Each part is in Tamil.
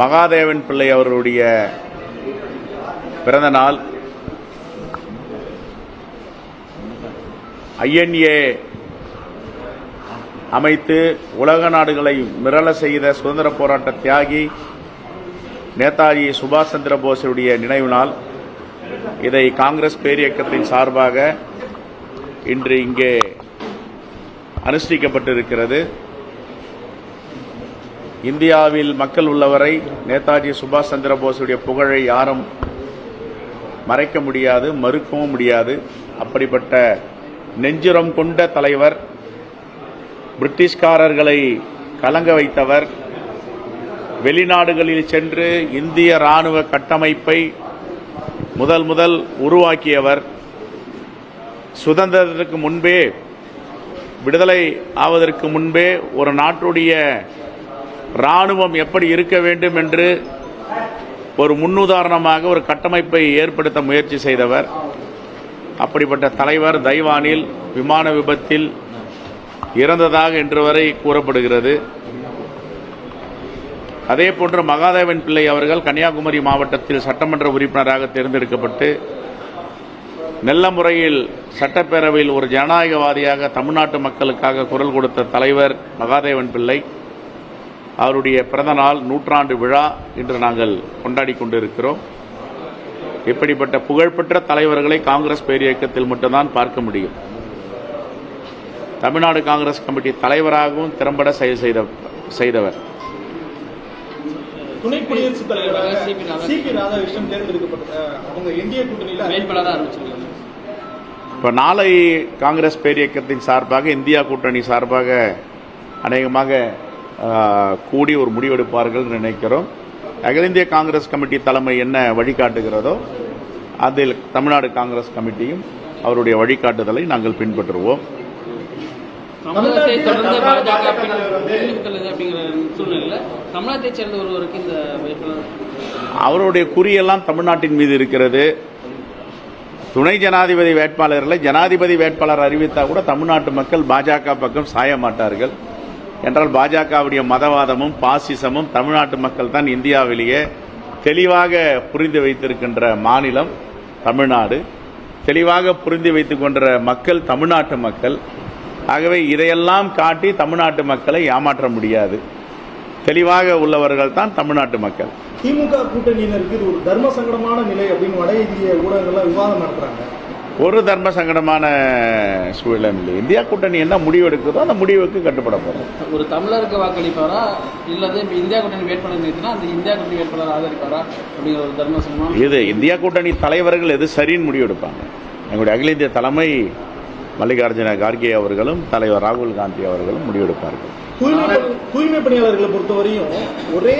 மகாதேவன் பிள்ளை அவர்களுடைய பிறந்த நாள். ஐஎன்ஏ அமைத்து உலக நாடுகளை மிரள செய்த சுதந்திர போராட்ட தியாகி நேதாஜி சுபாஷ் சந்திர போஸுடைய நினைவு நாள். இதை காங்கிரஸ் பேரியக்கத்தின் சார்பாக இன்று இங்கே அனுஷ்டிக்கப்பட்டிருக்கிறது. இந்தியாவில் மக்கள் உள்ளவரை நேதாஜி சுபாஷ் சந்திர போஸுடைய புகழை யாரும் மறைக்க முடியாது மறுக்கவும் முடியாது. அப்படிப்பட்ட நெஞ்சுரம் கொண்ட தலைவர் பிரிட்டிஷ்காரர்களை கலங்க வைத்தவர் வெளிநாடுகளில் சென்று இந்திய ராணுவ கட்டமைப்பை முதல் முதல் உருவாக்கியவர். சுதந்திரத்திற்கு முன்பே விடுதலை ஆவதற்கு முன்பே ஒரு நாட்டுடைய இராணுவம் எப்படி இருக்க வேண்டும் என்று ஒரு முன்னுதாரணமாக ஒரு கட்டமைப்பை ஏற்படுத்த முயற்சி செய்தவர். அப்படிப்பட்ட தலைவர் தைவானில் விமான விபத்தில் இறந்ததாக இன்று வரை கூறப்படுகிறது. அதே போன்று மகாதேவன் பிள்ளை அவர்கள் கன்னியாகுமரி மாவட்டத்தில் சட்டமன்ற உறுப்பினராக தேர்ந்தெடுக்கப்பட்டு நல்ல முறையில் சட்டப்பேரவையில் ஒரு ஜனநாயகவாதியாக தமிழ்நாட்டு மக்களுக்காக குரல் கொடுத்த தலைவர் மகாதேவன் பிள்ளை. அவருடைய பிறந்த நாள் நூற்றாண்டு விழா இன்று நாங்கள் கொண்டாடி கொண்டிருக்கிறோம். இப்படிப்பட்ட புகழ்பெற்ற தலைவர்களை காங்கிரஸ் பேரியக்கத்தில் மட்டும்தான் பார்க்க முடியும். தமிழ்நாடு காங்கிரஸ் கமிட்டி தலைவராகவும் திறம்பட செயல் செய்த செய்தவர். துணை குடியரசுத் தலைவராக சி பி ராதாகிருஷ்ணன். சி பி ராதாகிருஷ்ணன் தேர்ந்தெடுக்கப்பட்ட அவங்க இந்திய கூட்டணியில வேட்பாளராக அறிவிச்சிருக்காங்க இப்போ நாளை காங்கிரஸ் பேரியக்கத்தின் சார்பாக இந்தியா கூட்டணி சார்பாக அநேகமாக கூடி ஒரு முடிவெடுப்பார்கள் நினைக்கிறோம். அகில இந்திய காங்கிரஸ் கமிட்டி தலைமை என்ன வழிகாட்டுகிறதோ அதில் தமிழ்நாடு காங்கிரஸ் கமிட்டியும் அவருடைய வழிகாட்டுதலை நாங்கள் பின்பற்றுவோம். தமிழகத்தை தொடர்ந்து பாஜக பாஜக பின்னுக்கு அப்படிங்கிற சூழ்நிலையில தமிழகத்தை சேர்ந்த ஒருவருக்கு இந்த வேட்பாளர் அவருடைய குறியெல்லாம் தமிழ்நாட்டின் மீது இருக்கிறது. துணை ஜனாதிபதி வேட்பாளர்களை ஜனாதிபதி வேட்பாளர் அறிவித்தா கூட தமிழ்நாட்டு மக்கள் பாஜக பக்கம் சாய மாட்டார்கள். என்றால் பாஜகவுடைய மதவாதமும் பாசிசமும் தமிழ்நாட்டு மக்கள் தான் இந்தியாவிலேயே தெளிவாக புரிந்து வைத்திருக்கின்ற மாநிலம் தமிழ்நாடு. தெளிவாக புரிந்து வைத்துக் கொண்ட மக்கள் தமிழ்நாட்டு மக்கள். ஆகவே இதையெல்லாம் காட்டி தமிழ்நாட்டு மக்களை ஏமாற்ற முடியாது. தெளிவாக உள்ளவர்கள் தான் தமிழ்நாட்டு மக்கள். திமுக கூட்டணியினருக்கு இது ஒரு தர்ம சங்கடமான நிலை அப்படின்னு வட இந்திய ஊடகங்கள்லாம் விவாதம் நடத்துறாங்க. ஒரு தர்ம சங்கடமான சூழலும் இல்லை. இந்தியா கூட்டணி என்ன முடிவு எடுக்குதோ அந்த முடிவுக்கு கட்டுப்பட போறோம். ஒரு தமிழருக்கு வாக்களிப்பாரா? இல்லது இந்தியா கூட்டணி வேட்பாளர் நிறுத்தினா அந்த இந்தியா கூட்டணி வேட்பாளர் ஆதரிப்பாரா அப்படிங்கிற ஒரு தர்மசமா இது இந்தியா கூட்டணி தலைவர்கள் எது சரின்னு முடிவு எடுப்பாங்க எங்களுடைய அகில இந்திய தலைமை மல்லிகார்ஜுன கார்கே அவர்களும் தலைவர் ராகுல் காந்தி அவர்களும் முடிவெடுப்பார்கள். தூய்மை தூய்மை பணியாளர்களை பொறுத்தவரையும் ஒரே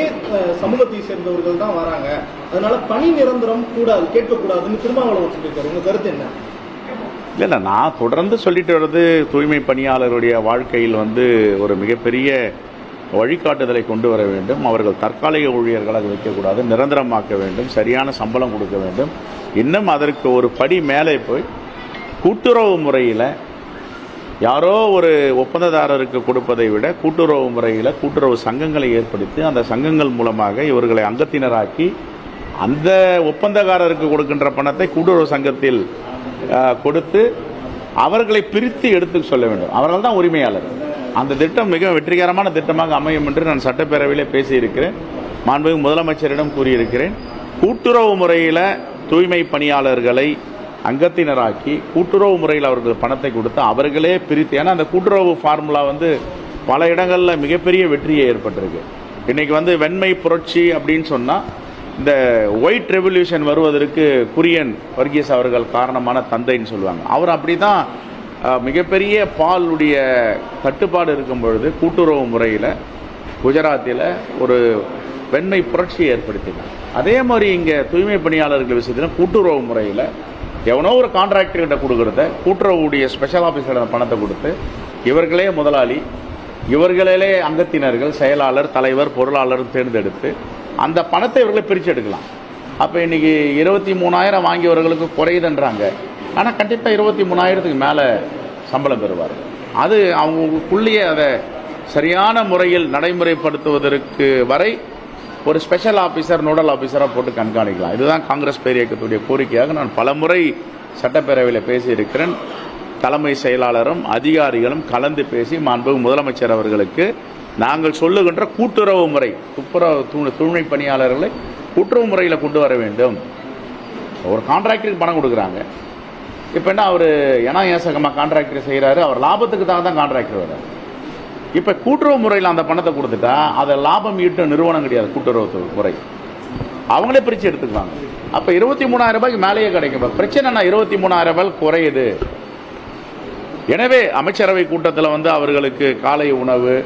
சமூகத்தை சேர்ந்தவர்கள் தான் வராங்க. அதனால பணி நிரந்தரம் கூடாது கேட்கக்கூடாதுன்னு திருமாவளவன் சொல்லியிருக்காரு. உங்க கருத்து என்ன? இல்லை இல்லை நான் தொடர்ந்து சொல்லிட்டு வர்றது தூய்மை பணியாளருடைய வாழ்க்கையில் வந்து ஒரு மிகப்பெரிய வழிகாட்டுதலை கொண்டு வர வேண்டும். அவர்கள் தற்காலிக ஊழியர்களாக வைக்கக்கூடாது நிரந்தரமாக்க வேண்டும் சரியான சம்பளம் கொடுக்க வேண்டும். இன்னும் அதற்கு ஒரு படி மேலே போய் கூட்டுறவு முறையில் யாரோ ஒரு ஒப்பந்ததாரருக்கு கொடுப்பதை விட கூட்டுறவு முறையில் கூட்டுறவு சங்கங்களை ஏற்படுத்தி அந்த சங்கங்கள் மூலமாக இவர்களை அங்கத்தினராக்கி அந்த ஒப்பந்தக்காரருக்கு கொடுக்கின்ற பணத்தை கூட்டுறவு சங்கத்தில் கொடுத்து அவர்களை பிரித்து எடுத்து சொல்ல வேண்டும். அவர்கள் தான் உரிமையாளர். அந்த திட்டம் மிக வெற்றிகரமான திட்டமாக அமையும் என்று நான் சட்டப்பேரவையிலே பேசியிருக்கிறேன். மாண்பு முதலமைச்சரிடம் கூறியிருக்கிறேன். கூட்டுறவு முறையில் தூய்மை பணியாளர்களை அங்கத்தினராக்கி கூட்டுறவு முறையில் அவர்கள் பணத்தை கொடுத்து அவர்களே பிரித்து ஏன்னா அந்த கூட்டுறவு ஃபார்முலா வந்து பல இடங்களில் மிகப்பெரிய வெற்றியை ஏற்பட்டிருக்கு. இன்றைக்கி வந்து வெண்மை புரட்சி அப்படின்னு சொன்னால் இந்த ஒயிட் ரெவல்யூஷன் வருவதற்கு குரியன் வர்கீஸ் அவர்கள் காரணமான தந்தைன்னு சொல்லுவாங்க. அவர் அப்படி தான் மிகப்பெரிய பாலுடைய தட்டுப்பாடு இருக்கும் பொழுது கூட்டுறவு முறையில் குஜராத்தில் ஒரு வெண்மை புரட்சியை ஏற்படுத்தினார். அதே மாதிரி இங்கே தூய்மை பணியாளர்கள் விஷயத்தில் கூட்டுறவு முறையில் எவனோ ஒரு கான்ட்ராக்டர்கிட்ட கொடுக்குறத கூட்டுறவுடைய ஸ்பெஷல் ஆஃபீஸர் பணத்தை கொடுத்து இவர்களே முதலாளி இவர்களே அங்கத்தினர்கள் செயலாளர் தலைவர் பொருளாளர் தேர்ந்தெடுத்து அந்த பணத்தை இவர்களை பிரித்து எடுக்கலாம். அப்போ இன்னைக்கு இருபத்தி மூணாயிரம் வாங்கியவர்களுக்கு குறையுதுன்றாங்க. ஆனால் கண்டிப்பாக இருபத்தி மூணாயிரத்துக்கு மேலே சம்பளம் பெறுவார் அது அவங்களுக்குள்ளேயே அதை சரியான முறையில் நடைமுறைப்படுத்துவதற்கு வரை ஒரு ஸ்பெஷல் ஆஃபீஸர் நோடல் ஆஃபீஸராக போட்டு கண்காணிக்கலாம். இதுதான் காங்கிரஸ் பேரியக்கத்துடைய கோரிக்கையாக நான் பலமுறை சட்டப்பேரவையில் பேசியிருக்கிறேன். தலைமை செயலாளரும் அதிகாரிகளும் கலந்து பேசி மாண்பு முதலமைச்சர் அவர்களுக்கு நாங்கள் சொல்லுகின்ற கூட்டுறவு முறை துப்புரவு தூ- தூய்மை பணியாளர்களை கூட்டுறவு முறையில் கொண்டு வர வேண்டும். ஒரு கான்ட்ராக்டருக்கு பணம் கொடுக்குறாங்க. இப்போ என்ன அவர் ஏன்னா ஏசகமாக கான்ட்ராக்டர் செய்கிறாரு அவர் லாபத்துக்கு தான் தான் கான்ட்ராக்டர் வர்றாரு. இப்போ கூட்டுறவு முறையில் அந்த பணத்தை கொடுத்துட்டா அதை லாபம் ஈட்டும் நிறுவனம் கிடையாது கூட்டுறவு முறை. அவங்களே பிரித்து எடுத்துக்குவாங்க. அப்போ இருபத்தி மூணாயிரம் ரூபாய்க்கு மேலேயே கிடைக்கும். பிரச்சனை இருபத்தி மூணாயிரம் ரூபாய் குறையுது. எனவே அமைச்சரவை கூட்டத்தில் வந்து அவர்களுக்கு காலை உணவு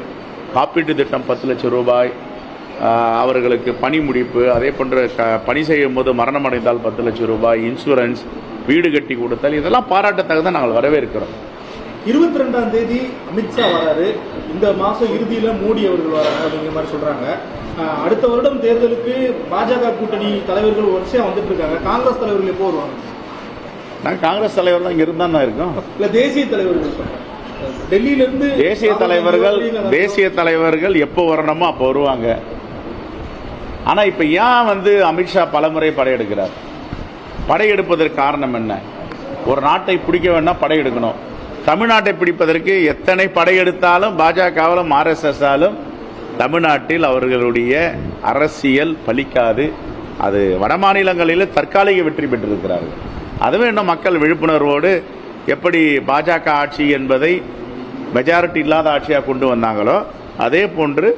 காப்பீட்டு திட்டம் பத்து லட்சம் ரூபாய் அவர்களுக்கு பணி முடிப்பு அதே போன்ற க- பணி செய்யும் போது மரணம் அடைந்தால் பத்து லட்சம் ரூபாய் இன்சூரன்ஸ் வீடு கட்டி கொடுத்தல் இதெல்லாம் பாராட்டத்தக்கதை நாங்கள் வரவேற்கிறோம். இருபத்தி ரெண்டாம் தேதி அமித்ஷா வராரு. இந்த மாசம் இறுதியில மோடி அவர்கள் வராங்க அப்படிங்கிற மாதிரி சொல்றாங்க. அஹ் அடுத்த வருடம் தேர்தலுக்கு பாஜக கூட்டணி தலைவர்கள் வரிசையா வந்துட்டு இருக்காங்க. காங்கிரஸ் தலைவர்கள் எப்போ வருவாங்க? நாங்கள் காங்கிரஸ் தலைவர் தான் இங்கே இருந்தால் தான் இருக்கோம். இல்ல தேசிய தலைவர்கள் சொல்றேன். டெல்லியில இருந்து தேசிய தலைவர்கள் தேசிய தலைவர்கள் எப்போ வரணுமோ அப்போ வருவாங்க. ஆனா இப்ப ஏன் வந்து அமித்ஷா பலமுறை படையெடுக்கிறார்? படையெடுப்பதற்கு காரணம் என்ன? ஒரு நாட்டை பிடிக்க வேணா படையெடுக்கணும். தமிழ்நாட்டை பிடிப்பதற்கு எத்தனை படையெடுத்தாலும் பாஜகவிலும் ஆர்எஸ்எஸாலும் தமிழ்நாட்டில் அவர்களுடைய அரசியல் பலிக்காது. அது வடமாநிலங்களில் தற்காலிக வெற்றி பெற்றிருக்கிறார்கள். அதுவே இன்னும் மக்கள் விழிப்புணர்வோடு எப்படி பாஜக ஆட்சி என்பதை மெஜாரிட்டி இல்லாத ஆட்சியாக கொண்டு வந்தாங்களோ அதே போன்று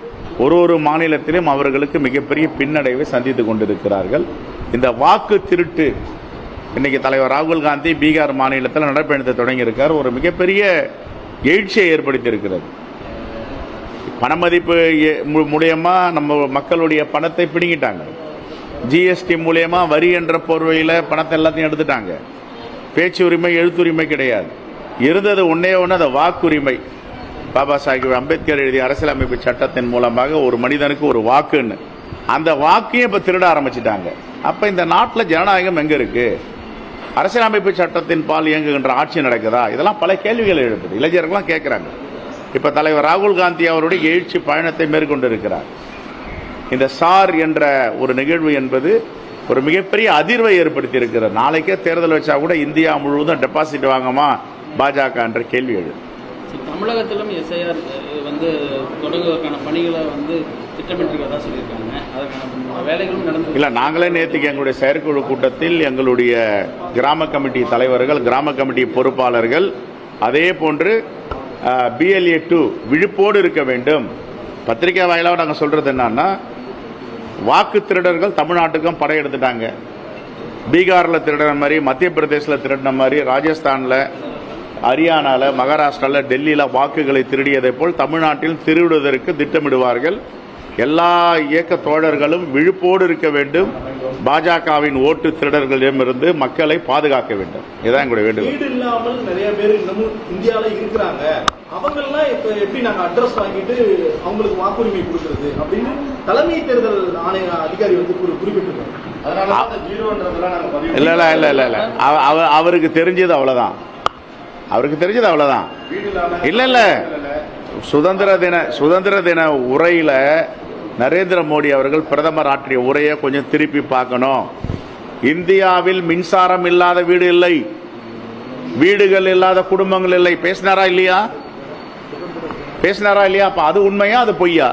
ஒரு ஒரு மாநிலத்திலும் அவர்களுக்கு மிகப்பெரிய பின்னடைவை சந்தித்து கொண்டிருக்கிறார்கள். இந்த வாக்கு திருட்டு இன்னைக்கு தலைவர் ராகுல் காந்தி பீகார் மாநிலத்தில் நடைப்பயணத்தை தொடங்கியிருக்கார். ஒரு மிகப்பெரிய எழுச்சியை ஏற்படுத்தியிருக்கிறது. பணமதிப்பு மூலியமாக மு- நம்ம மக்களுடைய பணத்தை பிடுங்கிட்டாங்க. ஜிஎஸ்டி மூலயமா வரி என்ற போர்வையில் பணத்தை எல்லாத்தையும் எடுத்துட்டாங்க. பேச்சு உரிமை எழுத்துரிமை கிடையாது. இருந்தது ஒன்றே ஒன்று அந்த வாக்குரிமை. பாபா சாஹிப் அம்பேத்கர் எழுதிய அரசியலமைப்பு சட்டத்தின் மூலமாக ஒரு மனிதனுக்கு ஒரு வாக்குன்னு. அந்த வாக்கையும் இப்போ திருட ஆரம்பிச்சிட்டாங்க. அப்போ இந்த நாட்டில் ஜனநாயகம் எங்கே இருக்குது அரசியலமைப்பு சட்டத்தின் பால் இயங்குகின்ற ஆட்சி நடக்குதா? இதெல்லாம் பல கேள்விகள் எழுப்புது. இளைஞர்கள்லாம் கேட்குறாங்க இப்போ தலைவர் ராகுல் காந்தி அவருடைய எழுச்சி பயணத்தை மேற்கொண்டிருக்கிறார். இந்த சார் என்ற ஒரு நிகழ்வு என்பது ஒரு மிகப்பெரிய அதிர்வை ஏற்படுத்தி இருக்கிறது நாளைக்கே தேர்தல் வச்சா கூட இந்தியா முழுவதும் டெபாசிட் வாங்கமா? பாஜக என்ற கேள்வி எழுது தமிழகத்திலும் எஸ்ஐஆர் வந்து தொடங்குவதற்கான பணிகளை வந்து திட்டமிட்டிருக்கிறதா சொல்லியிருக்காங்க. இல்லை நாங்களே நேற்றுக்கு எங்களுடைய செயற்குழு கூட்டத்தில் எங்களுடைய கிராம கமிட்டி தலைவர்கள் கிராம கமிட்டி பொறுப்பாளர்கள் அதே போன்று பிஎல்ஏ டூ விழிப்போடு இருக்க வேண்டும். பத்திரிகை வாயிலாக நாங்கள் சொல்கிறது என்னன்னா வாக்கு திருடர்கள் தமிழ்நாட்டுக்கும் படையெடுத்துட்டாங்க பீகாரில் திருடின மாதிரி மத்திய பிரதேசில் திருடின மாதிரி ராஜஸ்தானில் ஹரியானாவில் மகாராஷ்டிராவில் டெல்லியில் வாக்குகளை திருடியதை போல் தமிழ்நாட்டில் திருடுவதற்கு திட்டமிடுவார்கள். எல்லா இயக்க தோழர்களும் விழிப்போடு இருக்க வேண்டும். பாஜகவின் ஓட்டு திருடர்களிடமிருந்து மக்களை பாதுகாக்க வேண்டும். இதுதான் எங்களுடைய வேண்டுகோள். வீடு இல்லாமல் நிறைய பேர் இந்தியால இருக்கிறாங்க. அவங்கெல்லாம் இப்ப எப்படி நாங்க அட்ரஸ் வாங்கிட்டு அவங்களுக்கு வாக்குரிமை கொடுக்கறது அப்படின்னு தலைமை தேர்தல் ஆணைய அதிகாரி வந்து குறி- குறிப்பிட்டிருக்காங்க. இல்ல இல்ல இல்ல இல்ல இல்ல. அவ- அவ- அவருக்கு தெரிஞ்சது அவ்வளவுதான். அவருக்கு தெரிஞ்சது அவ்வளவுதான். இல்ல இல்ல. சுதந்திர தின சுதந்திர தின உரையில நரேந்திர மோடி அவர்கள் பிரதமர் ஆற்றிய உரையை கொஞ்சம் திருப்பி பார்க்கணும். இந்தியாவில் மின்சாரம் இல்லாத வீடு இல்லை. வீடுகள் இல்லாத குடும்பங்கள் இல்லை. பேசினாரா இல்லையா? பேசினாரா இல்லையா? அப்போ அது உண்மையா அது பொய்யா?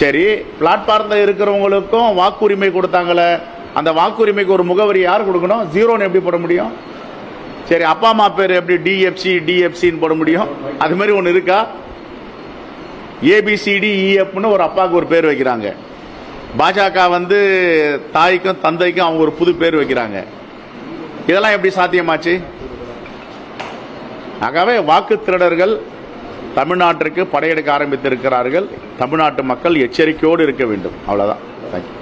சரி பிளாட்பாரம்ல இருக்கிறவங்களுக்கும் வாக்குரிமை கொடுத்தாங்களே. அந்த வாக்குரிமைக்கு ஒரு முகவரி யார் கொடுக்கணும்? ஜீரோன்னு எப்படி போட முடியும்? சரி அப்பா அம்மா பேர் எப்படி? டிஎஃப்சி டிஎஃப்சின்னு போட முடியும். அது மாதிரி ஒன்று இருக்கா? ஏபிசிடி இஎஃப்னு ஒரு அப்பாவுக்கு ஒரு பேர் வைக்கிறாங்க. பாஜக வந்து தாய்க்கும் தந்தைக்கும் அவங்க ஒரு புது பேர் வைக்கிறாங்க. இதெல்லாம் எப்படி சாத்தியமாச்சு? ஆகவே வாக்கு திருடர்கள் தமிழ்நாட்டிற்கு படையெடுக்க ஆரம்பித்திருக்கிறார்கள். தமிழ்நாட்டு மக்கள் எச்சரிக்கையோடு இருக்க வேண்டும். அவ்வளோதான் தேங்க்யூ